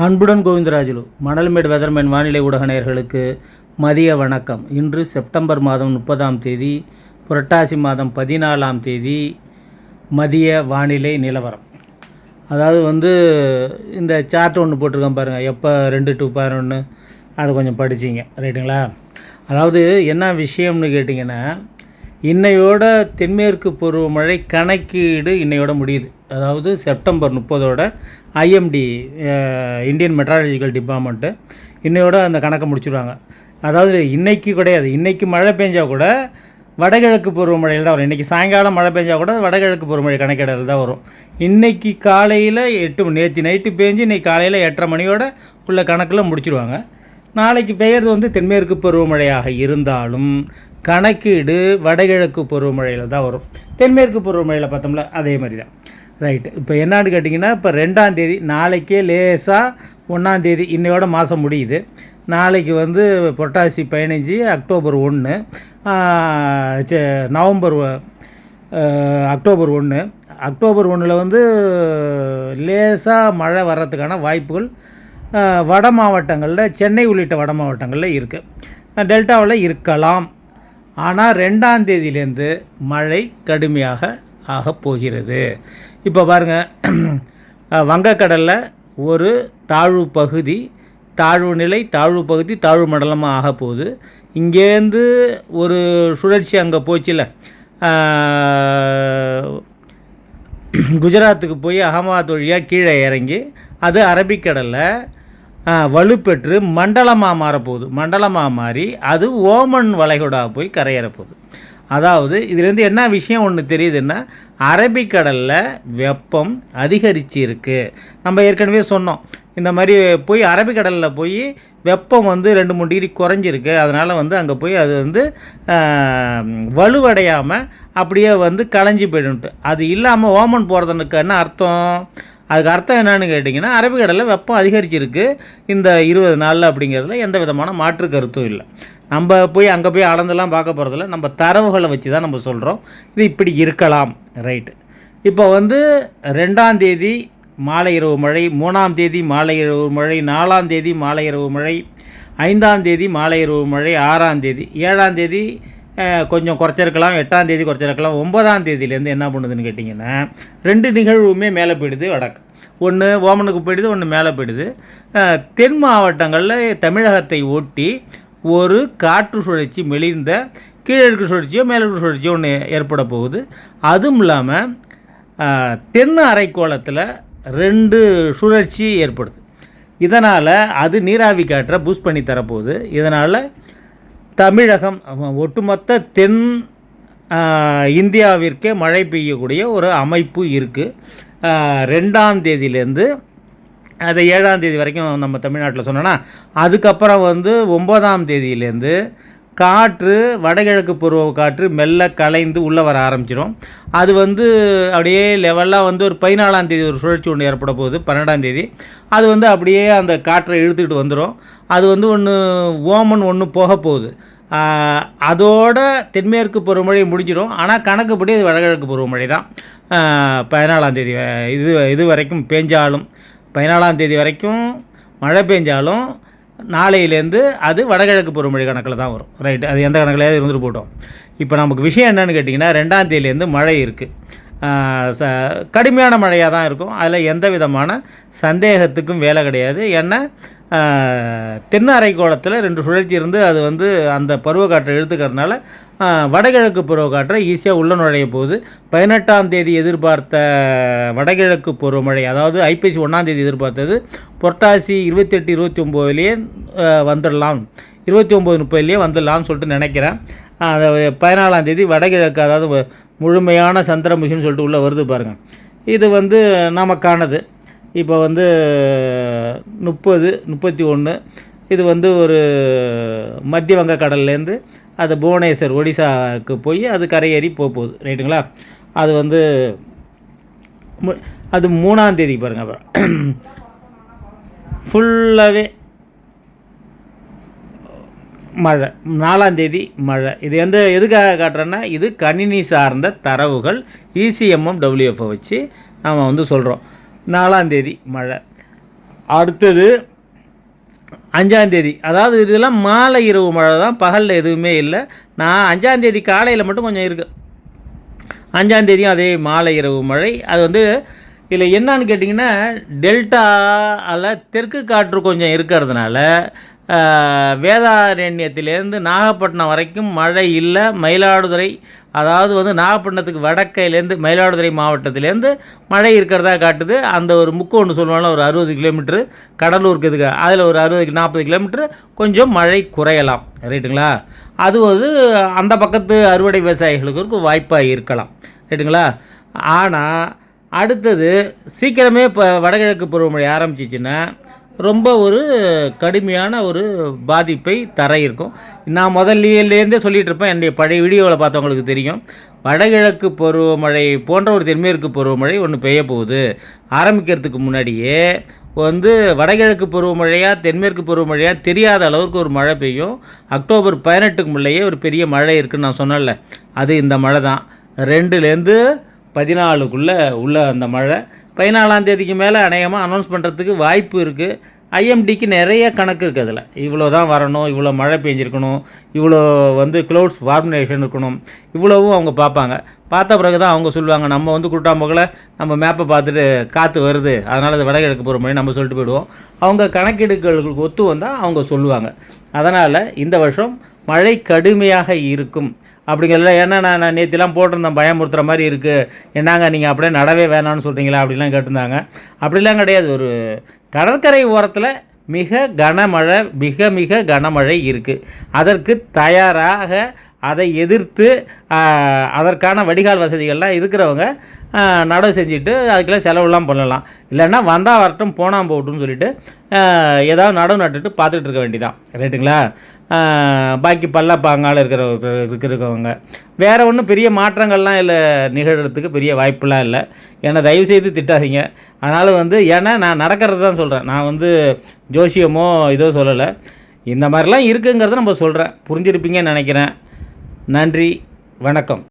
அன்புடன் கோவிந்தராஜுலு மணல்மேடு வெதர்மேன் வானிலை ஊடக நேயர்களுக்கு மதிய வணக்கம். இன்று செப்டம்பர் மாதம் முப்பதாம் தேதி புரட்டாசி மாதம் பதினாலாம் தேதி மதிய வானிலை நிலவரம். அதாவது வந்து இந்த சார்ட் ஒன்று போட்டிருக்கேன் பாருங்கள் எப்போ? ரெண்டு டு பதினொன்று அதை கொஞ்சம் படிச்சிங்க. ரைட்டுங்களா? அதாவது என்ன விஷயம்னு கேட்டிங்கன்னா இன்னையோட தென்மேற்கு பருவமழை கணக்கீடு இன்னையோட முடியுது. அதாவது செப்டம்பர் முப்பதோட ஐஎம்டி இந்தியன் மெட்ராலஜிக்கல் டிபார்ட்மெண்ட்டு இன்னையோட அந்த கணக்கை முடிச்சிடுவாங்க அதாவது இன்னைக்கு கிடையாது. இன்னைக்கு மழை பெஞ்சால் கூட வடகிழக்கு பருவமழையில் தான் வரும். இன்றைக்கி சாயங்காலம் மழை பெஞ்சால் கூட வடகிழக்கு பருவமழை கணக்கிடல் தான் வரும். இன்றைக்கி காலையில் எட்டு மணி நேற்று நைட்டு பேஞ்சு இன்றைக்கி காலையில் எட்டரை மணியோட உள்ள கணக்கில் முடிச்சிடுவாங்க நாளைக்கு பெயர்து வந்து தென்மேற்கு பருவமழையாக இருந்தாலும் கணக்கீடு வடகிழக்கு பருவமழையில் தான் வரும். தென்மேற்கு பருவமழையில் பார்த்தோம்ல அதே மாதிரி தான். ரைட்டு இப்போ என்னான்னு கேட்டிங்கன்னா இப்போ ரெண்டாந்தேதி நாளைக்கே லேசாக ஒன்றாந்தேதி இன்னையோட மாதம் முடியுது. நாளைக்கு வந்து புரட்டாசி பதினஞ்சு அக்டோபர் ஒன்று நவம்பர் அக்டோபர் ஒன்று அக்டோபர் ஒன்றில் வந்து லேசாக மழை வர்றதுக்கான வாய்ப்புகள் வட மாவட்டங்களில் சென்னை உள்ளிட்ட வட மாவட்டங்களில் இருக்குது டெல்டாவில் இருக்கலாம். ஆனால் ரெண்டாம் தேதியிலேருந்து மழை கடுமையாக ஆகப்போகிறது இப்போ பாருங்கள் வங்கக்கடலில் ஒரு தாழ்வு பகுதி தாழ்வு நிலை தாழ்வு பகுதி தாழ்வு மண்டலமாக ஆக போகுது. இங்கேருந்து ஒரு சுழற்சி அங்கே போச்சுல குஜராத்துக்கு போய் அகமதாபாத் வழியாக கீழே இறங்கி அது அரபிக்கடலில் வலுப்பெற்று மண்டலமாக மாறப்போகுது. மண்டலமாக மாறி அது ஓமன் வளைகுடா போய் கரையேறப்போகுது. அதாவது இதுலேருந்து என்ன விஷயம் ஒன்று தெரியுதுன்னா அரபிக்கடலில் வெப்பம் அதிகரிச்சிருக்கு. நம்ம ஏற்கனவே சொன்னோம். இந்த மாதிரி போய் அரபிக்கடலில் போய் வெப்பம் வந்து ரெண்டு மூணு டிகிரி குறைஞ்சிருக்கு. அதனால் வந்து அங்கே போய் அது வந்து வலுவடையாமல் அப்படியே வந்து களைஞ்சி போயிடும்ட்டு. அது இல்லாமல் ஓமன் போகிறதுனுக்கு என்ன அர்த்தம்? அதுக்கு அர்த்தம் என்னன்னு கேட்டிங்கன்னா அரபிக்கடலில் வெப்பம் அதிகரிச்சிருக்கு. இந்த இருபது நாளில் அப்படிங்கிறதுல எந்த விதமான மாற்று கருத்தும் இல்லை. நம்ம போய் அங்கே போய் அளந்தெல்லாம் பார்க்க போகிறதில்ல நம்ம தரவுகளை வச்சு தான் நம்ம சொல்கிறோம் இது இப்படி இருக்கலாம். ரைட்டு இப்போ வந்து ரெண்டாம் தேதி மாலை இரவு மழை மூணாம் தேதி மாலை இரவு மழை நாலாம் தேதி மாலை இரவு மழை ஐந்தாம் தேதி மாலை இரவு மழை ஆறாம் தேதி ஏழாம் தேதி கொஞ்சம் குறைச்சிருக்கலாம் எட்டாம் தேதி குறைச்சிருக்கலாம். ஒன்பதாம் தேதியிலேருந்து என்ன பண்ணுதுன்னு கேட்டிங்கன்னா ரெண்டு நிகழ்வுமே மேலே போயிடுது வடக்கு. ஒன்று ஓமனுக்கு போயிடுது ஒன்று மேலே போயிடுது. தென் மாவட்டங்களில் தமிழகத்தை ஒட்டி ஒரு காற்று சுழற்சி மெலிந்த கீழக்கு சுழற்சியோ மேலக்கு சுழற்சியோ ஒன்று ஏற்பட போகுது. அதுவும் இல்லாமல் தென் அரைக்கோளத்தில் ரெண்டு சுழற்சி ஏற்படுது. இதனால் அது நீராவி காற்றை பூஸ்ட் பண்ணி தரப்போகுது. இதனால் தமிழகம் ஒட்டுமொத்த தென் இந்தியாவிற்கே மழை பெய்யக்கூடிய ஒரு அமைப்பு இருக்குது ரெண்டாம் தேதியிலேருந்து அது ஏழாம் தேதி வரைக்கும் நம்ம தமிழ்நாட்டில் சொன்னோன்னா அதுக்கப்புறம் வந்து ஒம்பதாம் தேதியிலேருந்து காற்று வடகிழக்கு பருவ காற்று மெல்ல கலைந்து உள்ளே வர ஆரம்பிச்சிடும். அது வந்து அப்படியே லெவலாக வந்து ஒரு பதினாலாம் தேதி ஒரு சுழற்சி ஒன்று ஏற்பட போகுது பன்னெண்டாம் தேதி. அது வந்து அப்படியே அந்த காற்றை இழுத்துக்கிட்டு வந்துடும் அது வந்து ஒன்று ஓமன் ஒன்று போக போகுது. அதோட தென்மேற்கு பருவமழை முடிஞ்சிடும். ஆனால் கணக்குப்படி அது வடகிழக்கு பருவமழை தான். பதினாலாந்தேதி பதினாலாம் தேதி இது இது வரைக்கும் பேஞ்சாலும் பதினாலாம் தேதி வரைக்கும் மழை பெஞ்சாலும் நாளையிலேருந்து அது வடகிழக்கு பருவமழை கணக்கில் தான் வரும். ரைட் அது எந்த கணக்கில் இருந்துட்டு போட்டோம். இப்போ நமக்கு விஷயம் என்னென்னு கேட்டிங்கன்னா ரெண்டாம் தேதியிலேருந்து மழை இருக்குது ச கடுமையான மழையாக தான் இருக்கும். அதில் எந்த விதமான சந்தேகத்துக்கும் வேலை கிடையாது. ஏன்னா தென் அரைக்கோளத்தில் ரெண்டு சுழற்சி இருந்து அது வந்து அந்த பருவக்காற்றை இழுத்துக்கிறதுனால வடகிழக்கு பருவக்காற்றை ஈஸியாக உள்ள நுழைய போகுது. பதினெட்டாம் தேதி எதிர்பார்த்த வடகிழக்கு பருவமழை அதாவது ஐப்பசி ஒன்றாம் தேதி எதிர்பார்த்தது புரட்டாசி இருபத்தெட்டு இருபத்தி ஒம்போதுலேயே வந்துடலாம் இருபத்தி ஒம்பது முப்பதுலேயே வந்துடலாம்னு சொல்லிட்டு நினைக்கிறேன். அது பதினாலாம் தேதி வடகிழக்கு அதாவது முழுமையான சந்திரமுகின்னு சொல்லிட்டு உள்ளே வருது பாருங்கள் இது வந்து நமக்கானது இப்போ வந்து முப்பது முப்பத்தி ஒன்று. இது வந்து ஒரு மத்திய வங்க கடல்லேருந்து அது புவனேஸ்வர் ஒடிசாவுக்கு போய் அது கரையேறி போக போகுது. ரைட்டுங்களா? அது வந்து மு- அது மூணாம் தேதி பாருங்கள் அப்புறம் ஃபுல்லாகவே மழை நாலாந்தேதி மழை. இது எந்த எதுக்காக காட்டுறேன்னா இது கணினி சார்ந்த தரவுகள் இசிஎம்எம் டபிள்யூஎஃப்ஐ வச்சு நாம் வந்து சொல்கிறோம் நாலாம் தேதி மழை. அடுத்தது அஞ்சாந்தேதி அதாவது இதெல்லாம் மாலை இரவு மழை தான். பகலில் எதுவுமே இல்லை. நான் அஞ்சாந்தேதி காலையில் மட்டும் கொஞ்சம் இருக்குது அஞ்சாந்தேதியும் அதே மாலை இரவு மழை. அது வந்து இதில் என்னன்னு கேட்டிங்கன்னா டெல்டாவில் தெற்கு காற்று கொஞ்சம் இருக்கிறதுனால வேதாரண்யத்திலேருந்து நாகப்பட்டினம் வரைக்கும் மழை இல்லை. மயிலாடுதுறை அதாவது வந்து நாகப்பட்டினத்துக்கு வடக்கையிலேருந்து மயிலாடுதுறை மாவட்டத்திலேருந்து மழை இருக்கிறதா காட்டுது. அந்த ஒரு முக்கு ஒன்று சொல்லுவாங்க ஒரு அறுபது கிலோமீட்ரு கடலூருக்கு இதுக்கு அதில் ஒரு அறுபது நாற்பது கிலோமீட்ரு கொஞ்சம் மழை குறையலாம். ரைட்டுங்களா? அது வந்து அந்த பக்கத்து அறுவடை விவசாயிகளுக்கு வாய்ப்பாக இருக்கலாம். ரைட்டுங்களா? ஆனால் அடுத்தது சீக்கிரமே இப்போ வடகிழக்கு பருவமழை ஆரம்பிச்சிச்சின்னா ரொம்ப ஒரு கடுமையான ஒரு பாதிப்பை தர இருக்கும் நான் முதல்லேருந்தே சொல்லிகிட்ருப்பேன் என்னுடைய பழைய வீடியோவில் பார்த்தவங்களுக்கு தெரியும். வடகிழக்கு பருவமழை போன்ற ஒரு தென்மேற்கு பருவமழை ஒன்று பெய்ய போகுது. ஆரம்பிக்கிறதுக்கு முன்னாடியே வந்து வடகிழக்கு பருவமழையாக தென்மேற்கு பருவமழையா தெரியாத அளவுக்கு ஒரு மழை பெய்யும். அக்டோபர் பதினெட்டுக்கு முள்ளையே ஒரு பெரிய மழை இருக்குன்னு நான் சொன்னேன்ல. அது இந்த மழை தான் ரெண்டுலேருந்து பதினாலுக்குள்ளே உள்ள அந்த மழை. பதினாலாம் தேதிக்கு மேலே அநேகமாக அனௌன்ஸ் பண்ணுறதுக்கு வாய்ப்பு இருக்குது ஐஎம்டிக்கு நிறைய கணக்கு இருக்குது அதில். இவ்வளோ தான் வரணும் இவ்வளோ மழை பெஞ்சிருக்கணும் இவ்வளோ வந்து க்ளவுட்ஸ் ஃபார்மினேஷன் இருக்கணும். இவ்வளவும் அவங்க பார்ப்பாங்க. பார்த்த பிறகு தான் அவங்க சொல்லுவாங்க நம்ம வந்து குருட்டாம்பகல நம்ம மேப்பை பார்த்துட்டு காற்று வருது. அதனால் அது வடகிழக்கு போகிற மாதிரி நம்ம சொல்லிட்டு போயிடுவோம். அவங்க கணக்கெடுக்கல்களுக்கு ஒத்து வந்தால் அவங்க சொல்லுவாங்க. அதனால் இந்த வருஷம் மழை கடுமையாக இருக்கும். அப்படிங்கிறதுல ஏன்னா நான் நான் நேற்றுலாம் போட்டிருந்தேன் பயமுறுத்துகிற மாதிரி இருக்குது என்னங்க நீங்கள் அப்படியே நடவே வேணாம்னு சொல்கிறீங்களா அப்படிலாம் கேட்டிருந்தாங்க. அப்படிலாம் கிடையாது. ஒரு கடற்கரை ஓரத்தில் மிக கனமழை மிக மிக கனமழை இருக்குது அதற்கு தயாராக அதை எதிர்த்து அதற்கான வடிகால் வசதிகள்லாம் இருக்கிறவங்க நடவு செஞ்சுட்டு அதுக்கெல்லாம் செலவுலாம் பண்ணலாம். இல்லைன்னா வந்தால் வரட்டும் போனால் போகட்டும்னு சொல்லிட்டு ஏதாவது நடவு நட்டுட்டு பார்த்துட்டு இருக்க வேண்டிதான் ரைட்டுங்களா பாக்கி பள்ளப்பாங்கால இருக்கிற இருக்கிறவங்க வேறு ஒன்றும் பெரிய மாற்றங்கள்லாம் இல்லை நிகழ்கிறதுக்கு பெரிய வாய்ப்புலாம் இல்லை. ஏன்னா தயவுசெய்து திட்டாதீங்க. அதனால் வந்து ஏன்னா நான் நடக்கிறது தான் சொல்கிறேன் நான் வந்து ஜோசியமோ இதோ சொல்லலை. இந்த மாதிரிலாம் இருக்குங்கிறத நம்ம சொல்கிறேன் புரிஞ்சிருப்பீங்கன்னு நினைக்கிறேன். நன்றி வணக்கம்.